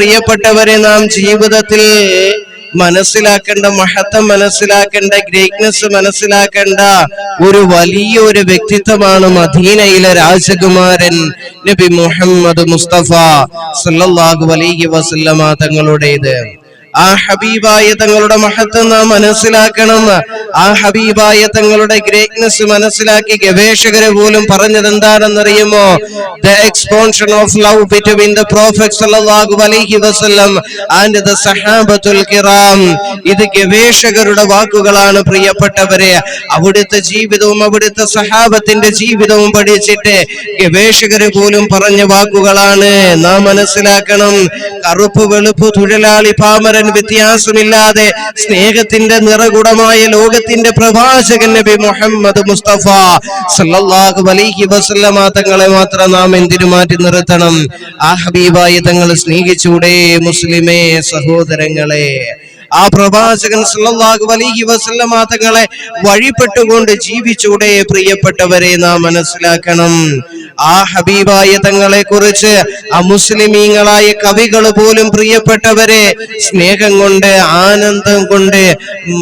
പ്രിയപ്പെട്ടവരെ നാം ജീവിതത്തിൽ മനസ്സിലാക്കേണ്ട മഹത്വം മനസ്സിലാക്കേണ്ട ഗ്രേറ്റ്നെസ് മനസ്സിലാക്കേണ്ട ഒരു വലിയ ഒരു വ്യക്തിത്വമാണ് മദീനയിലെ രാജകുമാരൻ നബി മുഹമ്മദ് മുസ്തഫ സല്ലല്ലാഹു അലൈഹി വസല്ലമ തങ്ങളുടേത്. ആ ഹബീബായ തങ്ങളുടെ മഹത്വം നാം മനസ്സിലാക്കണം ആ ഹബീബായ തങ്ങളുടെ ഗ്രേറ്റ്നെസ് മനസ്സിലാക്കി ഗവേഷകരെ പോലും പറഞ്ഞത് എന്താണെന്നറിയുമോ the expansion of love between the prophet സല്ലല്ലാഹു അലൈഹി വസല്ലം ആൻഡ് ദ സഹാബത്തുൽ കിറാം ഇത് ഗവേഷകരുടെ വാക്കുകളാണ് പ്രിയപ്പെട്ടവരെ. അവിടുത്തെ ജീവിതവും അവിടുത്തെ സഹാബത്തിന്റെ ജീവിതവും പഠിച്ചിട്ട് ഗവേഷകര് പോലും പറഞ്ഞ വാക്കുകളാണ്. നാം മനസ്സിലാക്കണം. കറുപ്പ് വെളുപ്പ് തൊഴിലാളി വ്യത്യാസമില്ലാതെ സ്നേഹത്തിന്റെ നിറകുടമായ ലോകത്തിന്റെ പ്രഭാഷകൻ നബി മുഹമ്മദ് മുസ്തഫ സല്ലല്ലാഹു അലൈഹി വസല്ലമ തങ്ങളെ മാത്രം നാം എന്തിനു മാറ്റി നിർത്തണം? ആ ഹബീബായ തങ്ങൾ സ്നേഹിച്ചൂടെ മുസ്ലിമേ സഹോദരങ്ങളെ. ആ പ്രവാചകൻ സല്ലല്ലാഹു അലൈഹി വസല്ലമ തങ്ങളെ വഴിപ്പെട്ടുകൊണ്ട് ജീവിച്ചൂടെ പ്രിയപ്പെട്ടവരെ നാം മനസ്സിലാക്കണം. ആ ഹബീബായ തങ്ങളെ കുറിച്ച് അമുസ്ലിമീങ്ങളായ കവികൾ പോലും പ്രിയപ്പെട്ടവരെ സ്നേഹം കൊണ്ട് ആനന്ദം കൊണ്ട്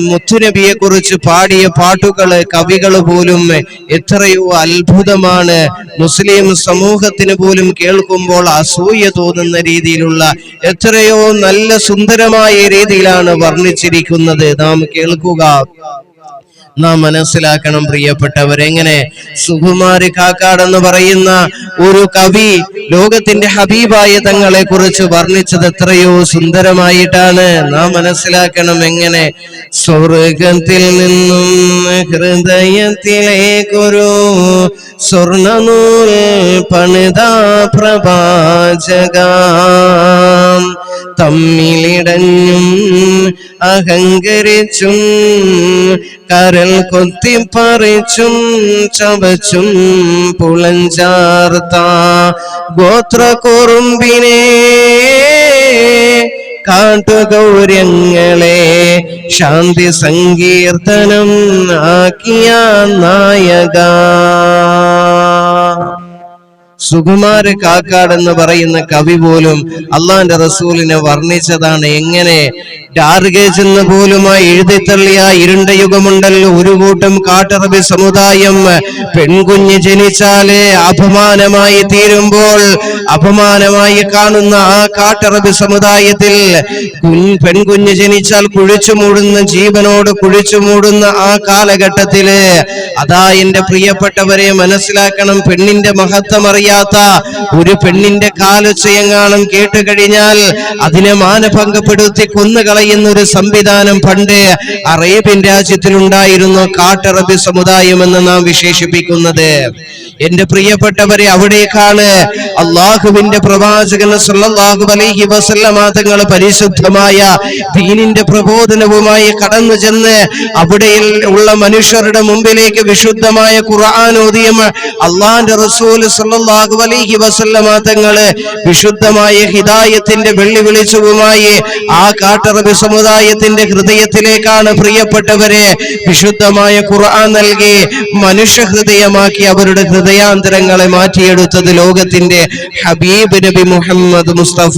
മുത്തുനബിയെ കുറിച്ച് പാടിയ പാട്ടുകൾ കവികൾ പോലും എത്രയോ അത്ഭുതമാണ്. മുസ്ലിം സമൂഹത്തിന് പോലും കേൾക്കുമ്പോൾ അസൂയ തോന്നുന്ന രീതിയിലുള്ള എത്രയോ നല്ല സുന്ദരമായ രീതിയിലാണ് വർണിച്ചിരിക്കുന്നത്. നാം കേൾക്കുക. നാം മനസ്സിലാക്കണം പ്രിയപ്പെട്ടവർ എങ്ങനെ? സുകുമാരി കാക്കാട് എന്ന് പറയുന്ന ഒരു കവി ലോകത്തിന്റെ ഹബീബായ തങ്ങളെ കുറിച്ച് വർണിച്ചത് എത്രയോ സുന്ദരമായിട്ടാണ്. നാം മനസ്സിലാക്കണം എങ്ങനെ? സ്വർഗത്തിൽ നിന്നും ഹൃദയത്തിലേക്കൊരു സ്വർണനൂൽ പണിതാ പ്രവാചക തമ്മിലിടഞ്ഞും അഹങ്കരിച്ചും കരൽ കൊത്തിപ്പറിച്ചും ചവച്ചും പുളഞ്ചാർത്ത ഗോത്ര കുറുമ്പിനെ കാട്ടുഗൗര്യങ്ങളെ ശാന്തി സങ്കീർത്തനം ആക്കിയ നായക. സുകുമാര കാക്കാട് എന്ന് പറയുന്ന കവി പോലും അള്ളാന്റെ റസൂലിനെ വർണിച്ചതാണ്. എങ്ങനെ? ടാർഗേജ് എന്ന് പോലുമായി എഴുതിത്തള്ളിയ ഇരുണ്ട യുഗമുണ്ടല്ലോ ഒരു കൂട്ടം കാട്ടറബി സമുദായം. പെൺകുഞ്ഞ് ജനിച്ചാലേ അപമാനമായി തീരുമ്പോൾ അപമാനമായി കാണുന്ന ആ കാട്ടറബി സമുദായത്തിൽ പെൺകുഞ്ഞ് ജനിച്ചാൽ കുഴിച്ചു മൂടുന്ന ജീവനോട് കുഴിച്ചു മൂടുന്ന ആ കാലഘട്ടത്തിൽ അതാ എന്റെ പ്രിയപ്പെട്ടവരെ മനസ്സിലാക്കണം പെണ്ണിന്റെ മഹത്വം അറിയാത്ത ഒരു പെണ്ണിന്റെ കാലൊച്ചയെങ്ങാനും കേട്ട് കഴിഞ്ഞാൽ അതിനെ മാനഭംഗപ്പെടുത്തി കൊന്നുകളയുന്ന ഒരു സംവിധാനം പണ്ട് അറേബ്യൻ രാജ്യത്തിലുണ്ടായിരുന്നു കാട്ടറബി സമുദായം എന്ന് നാം വിശേഷിപ്പിക്കുന്നത്. എന്റെ പ്രിയപ്പെട്ടവരെ അവിടേക്കാണ് അള്ളാഹുവിന്റെ പ്രവാചകൻ സല്ലല്ലാഹു അലൈഹി വസല്ലമ തങ്ങൾ പരിശുദ്ധമായ ദീനിന്റെ പ്രബോധനവുമായി കടന്നു ചെന്ന് അവിടെ ഉള്ള മനുഷ്യരുടെ മുമ്പിലേക്ക് വിശുദ്ധമായ ഖുർആൻ ഓതിയം അള്ളാന്റെ റസൂൽ സല്ലല്ലാഹു അലൈഹി വസല്ലമ വിശുദ്ധമായ ഹിദായത്തിന്റെ വെള്ളി വെളിച്ചവുമായി ആ കാട്ടറബി സമുദായത്തിന്റെ ഹൃദയത്തിലേക്കാണ് പ്രിയപ്പെട്ടവരെ വിശുദ്ധമായ ഖുർആൻ നൽകി മനുഷ്യ ഹൃദയമാക്കി അവരുടെ ഹൃദയാന്തരങ്ങളെ മാറ്റിയെടുത്തത് ലോകത്തിന്റെ ഹബീബ് നബി മുഹമ്മദ് മുസ്തഫ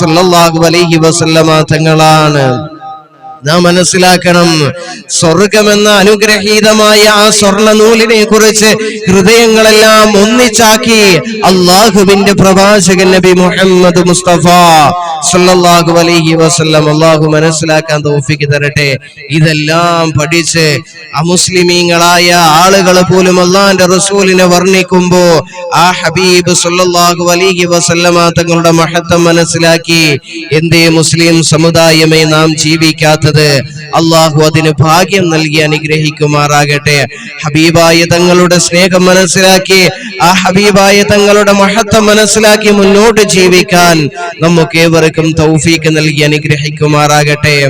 സല്ലല്ലാഹു അലൈഹി വസല്ലമ തങ്ങളാണ്. നാം മനസ്സിലാക്കണം. സ്വർഗമെന്ന അനുഗ്രഹീതമായ ആ സ്വർണ നൂലിനെ കുറിച്ച് ഹൃദയങ്ങളെല്ലാം ഒന്നിച്ചാക്കി അള്ളാഹുവിന്റെ പ്രവാചകൻ നബി മുഹമ്മദ് മുസ്തഫ സല്ലല്ലാഹു അലൈഹി വസല്ലം. അള്ളാഹു മനസ്സിലാക്കാൻ തോഫിക്ക് തരട്ടെ. ഇതെല്ലാം പഠിച്ച് അമുസ്ലിമീങ്ങളായ ആളുകൾ പോലും അള്ളാന്റെ റസൂലിനെ വർണിക്കുമ്പോ ആ ഹബീബ് സല്ലല്ലാഹു അലൈഹി വസല്ലമ തങ്ങളുടെ മഹത്വം മനസ്സിലാക്കി. എന്തേ മുസ്ലിം സമുദായമേ നാം ജീവിക്കാത്തത് അള്ളാഹു അതിന് ഭാഗ്യം നൽകി അനുഗ്രഹിക്കുമാറാകട്ടെ. ഹബീബായ തങ്ങളുടെ സ്നേഹം മനസ്സിലാക്കി ആ ഹബീബായ തങ്ങളുടെ മഹത്വം മനസ്സിലാക്കി മുന്നോട്ട് ജീവിക്കാൻ നമുക്ക് ഏവർക്കും തൗഫീക്ക് നൽകി അനുഗ്രഹിക്കുമാറാകട്ടെ.